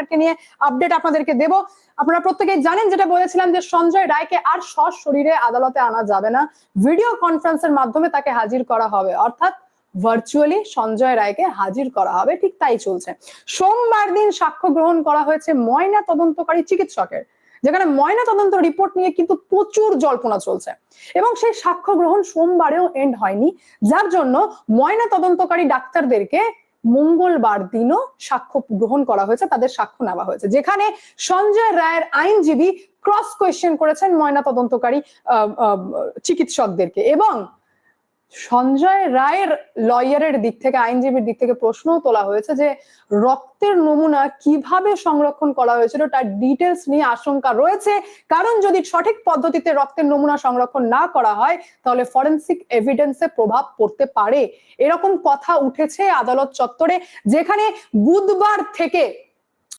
ম্যাটারকে নিয়ে আপডেট আপনাদেরকে দেব। আপনারা প্রত্যেকেই জানেন যেটা বলেছিলাম যে সঞ্জয় রায়কে আর সশরীরে আদালতে আনা যাবে না। ভিডিও কনফারেন্সের মাধ্যমে তাকে হাজির করা হবে। অর্থাৎ ভার্চুয়ালি সঞ্জয় রায়কে হাজির করা হবে। ঠিক তাই চলছে। সোমবার দিন সাক্ষ্য গ্রহণ করা হয়েছে ময়না তদন্তকারী চিকিৎসকের। যেখানে ময়না তদন্ত রিপোর্ট নিয়ে কিন্তু প্রচুর জল্পনা চলছে। এবং সেই সাক্ষ্য গ্রহণ সোমবারেও এন্ড হয়নি। যার জন্য ময়না তদন্তকারী ডাক্তারদেরকে মঙ্গলবার দিনও সাক্ষ্য গ্রহণ করা হয়েছে, তাদের সাক্ষ্য নেওয়া হয়েছে। যেখানে সঞ্জয় রায়ের আইনজীবী ক্রস কোয়েশ্চেন করেছেন ময়না তদন্তকারী চিকিৎসকদেরকে। এবং সঞ্জয় রায়ের লয়ারের দিক থেকে, আইনজীবীর দিক থেকে প্রশ্নও তোলা হয়েছে যে রক্তের নমুনা কীভাবে সংরক্ষণ করা হয়েছিল, তার ডিটেলস নিয়ে আশঙ্কা রয়েছে। কারণ যদি সঠিক পদ্ধতিতে রক্তের নমুনা সংরক্ষণ না করা হয়, তাহলে ফরেন্সিক এভিডেন্সে প্রভাব পড়তে পারে। এরকম কথা উঠেছে আদালত চত্বরে, যেখানে বুধবার থেকে